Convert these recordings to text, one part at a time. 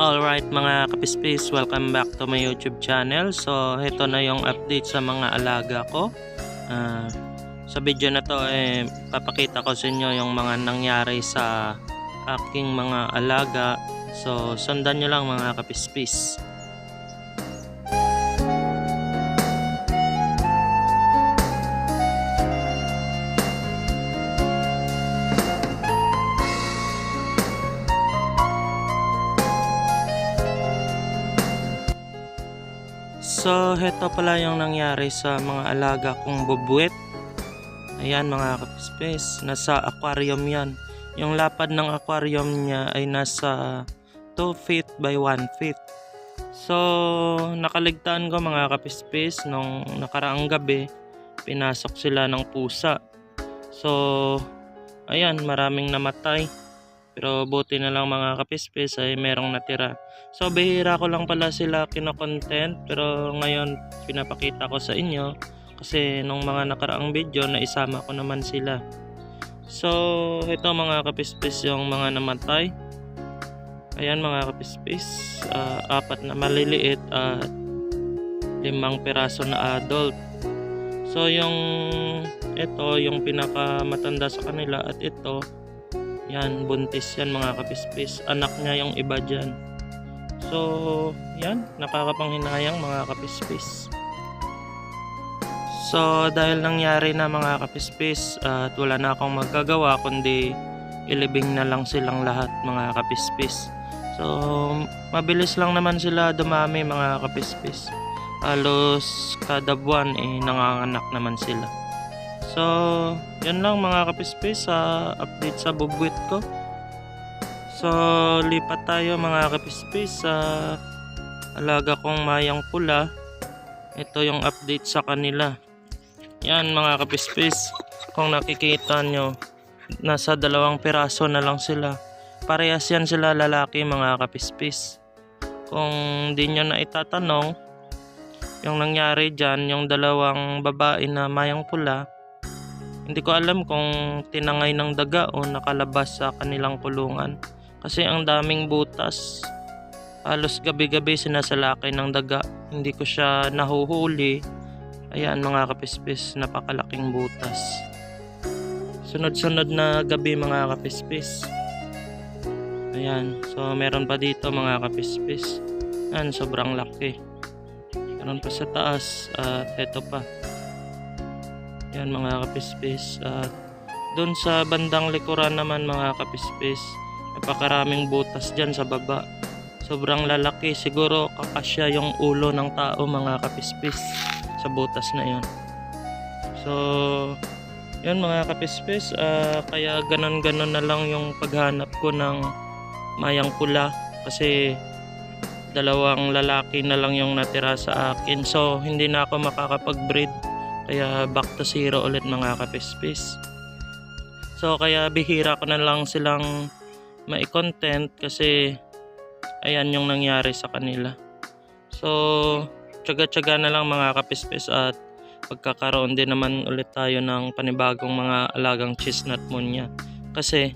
Alright mga kapispis, welcome back to my YouTube channel. So, ito na yung update sa mga alaga ko. Ah, sa video na to, eh, papakita ko sa inyo yung mga nangyari sa aking mga alaga. So, sundan nyo lang mga kapispis. So, heto pala yung nangyari sa mga alaga kong bubuet. Ayan mga kapispes, nasa aquarium yan. Yung lapad ng aquarium niya ay nasa 2 feet by 1 feet. So, nakaligtaan ko mga kapispes nung nakaraang gabi, pinasok sila ng pusa. So, ayan, maraming namatay. Pero buti na lang mga kapispes ay merong natira. So bihira ko lang pala sila kinokontent pero ngayon pinapakita ko sa inyo kasi nung mga nakaraang video na isama ko naman sila. So ito mga kapispes yung mga namatay. Ayan mga kapispes, ah, apat na maliliit at limang piraso na adult. So yung ito yung pinakamatanda sa kanila at ito yan, buntis yan mga kapispis. Anak niya yung iba dyan. So, yan, nakakapanghinayang mga kapispis. So, dahil nangyari na mga kapispis at wala na akong magagawa kundi ilibing na lang silang lahat mga kapispis. So, mabilis lang naman sila dumami mga kapispis. Halos kada buwan eh nanganganak naman sila. So, yan lang mga kapispis sa update sa bubwit ko. So, lipat tayo mga kapispis sa alaga kong mayang pula. Ito yung update sa kanila. Yan mga kapispis. Kung nakikita nyo, nasa dalawang piraso na lang sila. Parehas yan sila lalaki mga kapispis. Kung di nyo na itatanong, yung nangyari dyan, yung dalawang babae na mayang pula, hindi ko alam kung tinangay ng daga o nakalabas sa kanilang kulungan. Kasi ang daming butas. Halos gabi-gabi sinasalakay ng daga. Hindi ko siya nahuhuli. Ayan mga kapispis, napakalaking butas. Sunod-sunod na gabi mga kapispis. Ayan, so meron pa dito mga kapispis. Ayan, sobrang laki. Meron pa sa taas at eto pa. Yan mga kapispis. At doon sa bandang likuran naman mga kapispis, napakaraming butas dyan sa baba. Sobrang lalaki. Siguro kakasya yung ulo ng tao mga kapispis sa butas na yon. So, yun mga kapispis. ah, kaya ganon-ganon na lang yung paghanap ko ng mayang pula. Kasi dalawang lalaki na lang yung natira sa akin. So, hindi na ako makakapag-breed kaya back to zero ulit mga kapispis. So kaya bihira ko na lang silang mai-content kasi ayan yung nangyari sa kanila. So tsaga-tsaga na lang mga kapispis at pagkakaroon din naman ulit tayo ng panibagong mga alagang chestnut munya. Kasi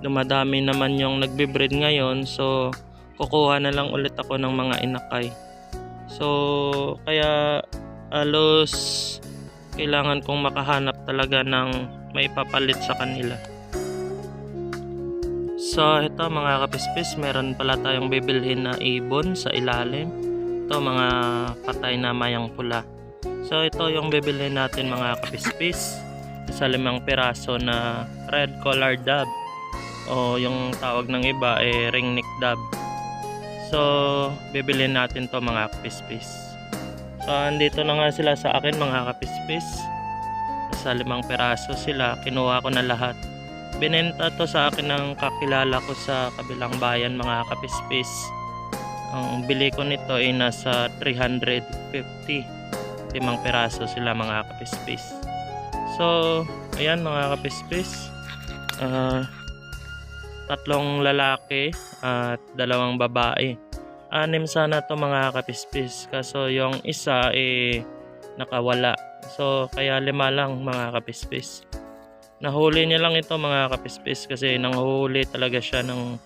dumadami naman yung nagbe-breed ngayon so kukuha na lang ulit ako ng mga inakay. So kaya alos kailangan kong makahanap talaga ng may papalit sa kanila. So, ito mga kapispis, meron pala tayong bibilhin na ibon sa ilalim. Ito mga patay na mayang pula. So, ito yung bibilhin natin mga kapispis. Sa limang piraso na red collar dove. O yung tawag ng iba ay ringneck dove. So, bibilhin natin to mga kapispis. So, andito na nga sila sa akin mga kapispis. Sa limang peraso sila, kinuha ko na lahat. Binenta to sa akin ng kakilala ko sa kabilang bayan mga kapispis. Ang bili ko nito ay nasa 350. Limang peraso sila mga kapispis. So, ayan mga kapispis. Ah, tatlong lalaki at dalawang babae anim sana to mga kapispis kaso yung isa eh nakawala so kaya lima lang mga kapispis nahuli niya lang ito mga kapispis kasi nanghuli talaga siya ng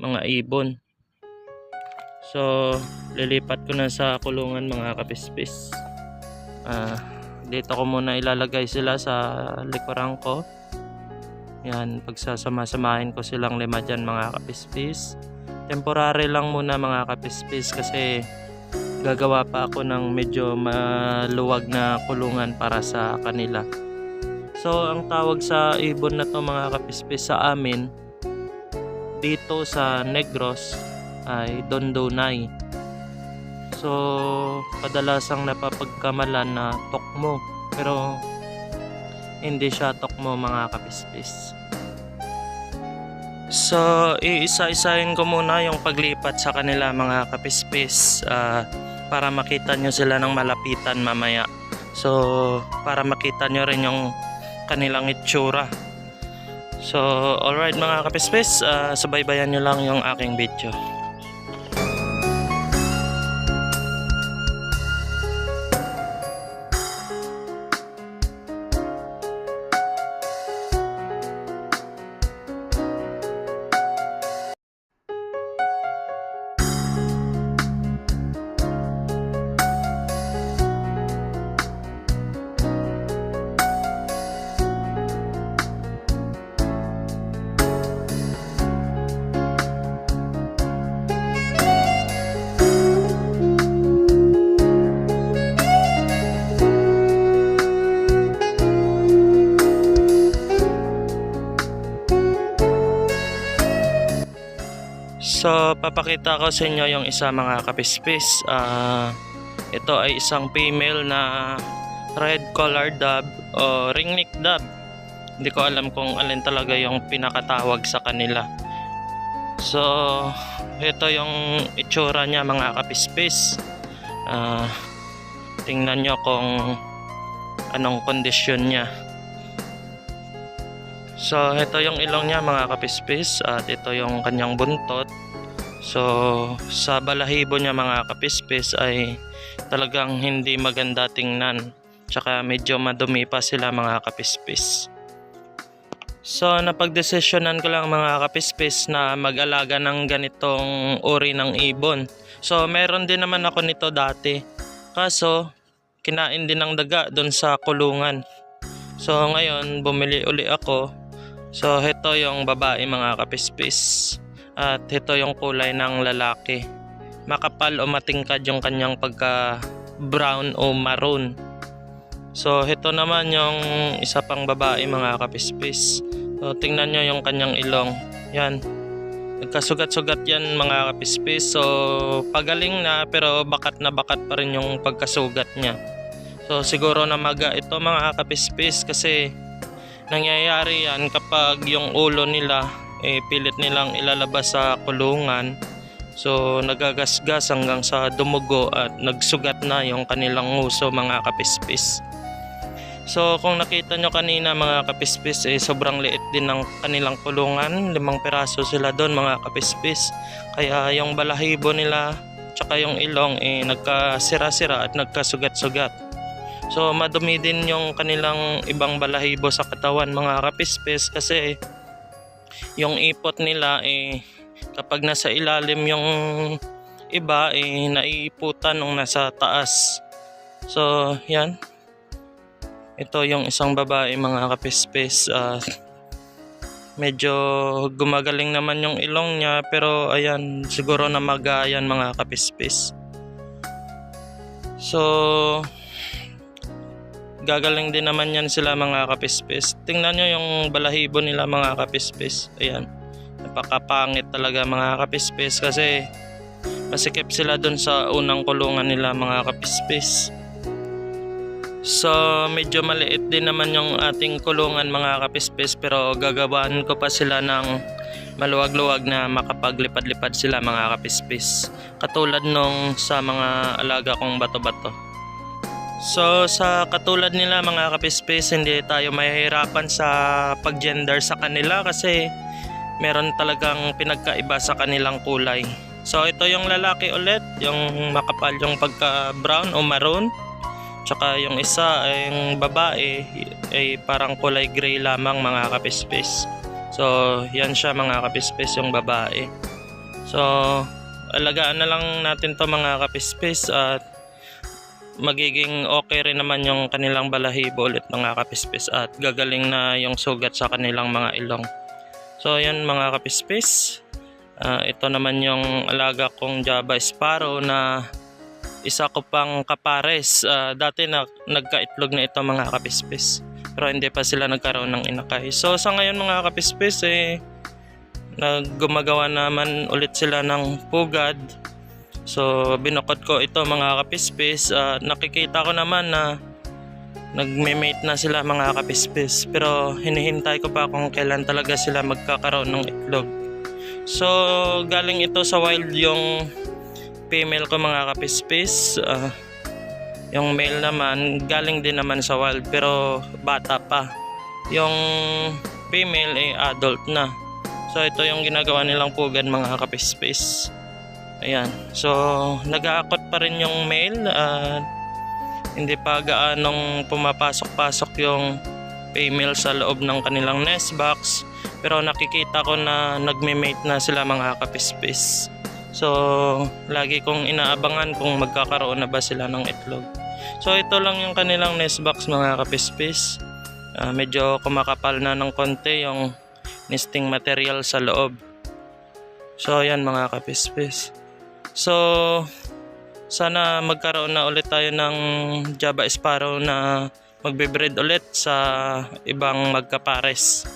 mga ibon So, lilipat ko na sa kulungan mga kapispis. Ah, dito ko muna ilalagay sila sa likuran ko. Yan, pagsasama-samahin ko silang lima dyan mga kapispis. Temporary lang muna mga kapispis kasi gagawa pa ako ng medyo maluwag na kulungan para sa kanila. So, ang tawag sa ibon na to mga kapispis sa amin dito sa Negros ay Dondonay. So, kadalasang napapagkamalan na tokmo. Pero, hindi siya tokmo mga kapispis. So, iisa-isahin ko muna yung paglipat sa kanila mga kapispis ah, para makita nyo sila ng malapitan mamaya. So, para makita nyo rin yung kanilang itsura. So, alright mga kapispis, ah, subaybayan nyo lang yung aking video. Papakita ko sa inyo yung isa mga kapispis. Ah, ito ay isang female na red collar dove o ringneck dove. Hindi ko alam kung alin talaga yung pinakatawag sa kanila. So, ito yung itsura niya mga kapispis. Ah, tingnan nyo kung anong kondisyon niya. So, ito yung ilong niya mga kapispis at ito yung kanyang buntot. So, sa balahibo niya mga kapispis ay talagang hindi maganda tingnan. Tsaka medyo madumi pa sila mga kapispis. So, napagdesisyonan ko lang mga kapispis na mag-alaga ng ganitong uri ng ibon. So, meron din naman ako nito dati. Kaso, kinain din ng daga doon sa kulungan. So, ngayon, bumili uli ako So, ito yung babae mga kapispis. At ito yung kulay ng lalaki. Makapal o matingkad yung kanyang pagka brown o maroon. So, ito naman yung isa pang babae mga kapispis. So, tingnan nyo yung kanyang ilong. Yan. Nagkasugat-sugat yan mga kapispis. So, pagaling na pero bakat na bakat pa rin yung pagkasugat niya. So, siguro na maga ito mga kapispis kasi nangyayari yan kapag yung ulo nila eh, pilit nilang ilalabas sa kulungan. So nagagasgas hanggang sa dumugo at nagsugat na yung kanilang nguso mga kapispis. So kung nakita nyo kanina mga kapispis eh, sobrang liit din ng kanilang kulungan. Limang piraso sila doon mga kapispis. Kaya yung balahibo nila tsaka yung ilong eh, nagkasira-sira at nagkasugat-sugat. So madumi din yung kanilang ibang balahibo sa katawan mga kapispes kasi yung ipot nila eh kapag nasa ilalim yung iba eh naiiputan nung nasa taas. So yan. Ito yung isang babae mga kapispes at medyo gumagaling naman yung ilong niya pero ayan siguro na magayan mga kapispes. So gagaling din naman yan sila mga kapispis. Tingnan nyo yung balahibo nila mga kapispis. Ayan. Napakapangit talaga mga kapispis kasi masikip sila dun sa unang kulungan nila mga kapispis. So medyo maliit din naman yung ating kulungan mga kapispis pero gagawaan ko pa sila ng maluwag-luwag na makapaglipad-lipad sila mga kapispis. Katulad nung sa mga alaga kong bato-bato. So sa katulad nila mga kapispis, hindi tayo mahihirapan sa pag-gender sa kanila kasi meron talagang pinagkaiba sa kanilang kulay. So ito yung lalaki ulit, yung makapal yung pagka-brown o maroon. Tsaka yung isa yung babae ay parang kulay gray lamang mga kapispis. So yan siya mga kapispis yung babae. So alagaan na lang natin to mga kapispis at magiging okay rin naman yung kanilang balahibo ulit mga kapispis at gagaling na yung sugat sa kanilang mga ilong. So yan mga kapispis, Ah, ito naman yung alaga kong Java Sparrow na isa ko pang kapares. Ah, dati na, nagkaitlog na ito mga kapispis. Pero hindi pa sila nagkaroon ng inakay. So sa ngayon mga kapispis eh naggumagawa naman ulit sila ng pugad. So binukod ko ito mga kapispis. Ah, nakikita ko naman na nagme-mate na sila mga kapispis. Pero hinihintay ko pa kung kailan talaga sila magkakaroon ng itlog. So galing ito sa wild yung female ko mga kapispis. Ah, yung male naman galing din naman sa wild pero bata pa. Yung female ay adult na. So ito yung ginagawa nilang pugad mga kapispis. Ayan. So nag-aakot pa rin yung male at hindi pa gaanong pumapasok-pasok yung female sa loob ng kanilang nest box. Pero nakikita ko na nagme-mate na sila mga kapispis. So, lagi kong inaabangan kung magkakaroon na ba sila ng itlog. So, ito lang yung kanilang nest box mga kapispis. Ah, medyo kumakapal na ng konti yung nesting material sa loob. So, yan mga kapispis. So, sana magkaroon na ulit tayo ng Java Sparrow na magbe-breed ulit sa ibang magkapares.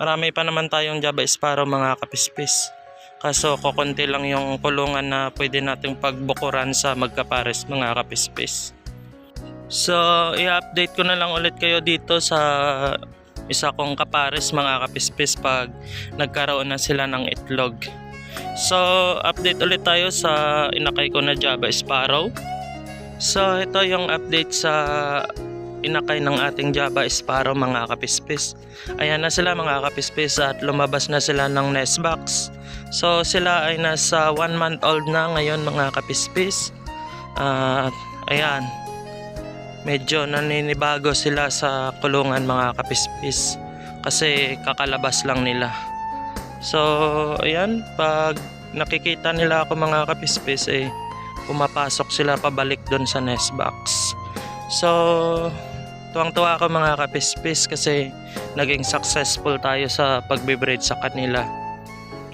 Marami pa naman tayong Java Sparrow mga kapispis. Kaso kukunti lang yung kulungan na pwede nating pagbukuran sa magkapares mga kapispis. So, i-update ko na lang ulit kayo dito sa isa kong kapares mga kapispis pag nagkaroon na sila ng itlog. So, update ulit tayo sa inakay ko na Java Sparrow. So, ito yung update sa inakay ng ating Java Sparrow mga kapispis. Ayan na sila mga kapispis at lumabas na sila ng nest box. So sila ay nasa 1 month old na ngayon mga kapispis. At ayan, medyo naninibago sila sa kulungan mga kapispis kasi kakalabas lang nila. So ayan, pag nakikita nila ako mga kapispis eh pumapasok sila pabalik doon sa nest box. So tuwang-tuwa ako mga kapispis kasi naging successful tayo sa pagbe-breed sa kanila.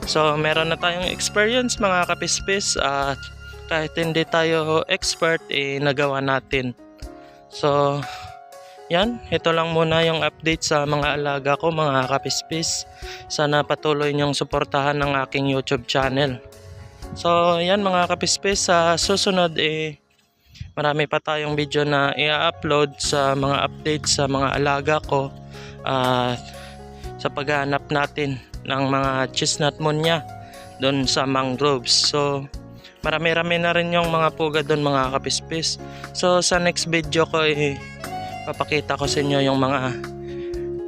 So meron na tayong experience mga kapispis at kahit hindi tayo expert eh nagawa natin. So yan, ito lang muna yung update sa mga alaga ko mga kapispis. Sana patuloy niyong suportahan ng aking YouTube channel. So yan mga kapispis, sa susunod eh marami pa tayong video na i-upload sa mga updates sa mga alaga ko at sa paghahanap natin ng mga chestnut moon doon sa mangroves. So, marami-rami na rin yung mga puga doon mga kapispis. So, sa next video ko eh, papakita ko sa inyo yung mga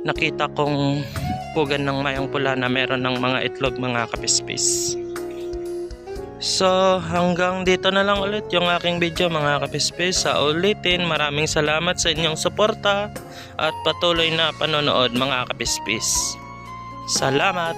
nakita kong pugan ng mayang pula na meron ng mga itlog mga kapispis. So hanggang dito na lang ulit yung aking video mga kapispis. Sa ulitin, maraming salamat sa inyong suporta at patuloy na panonood mga kapispis. Salamat!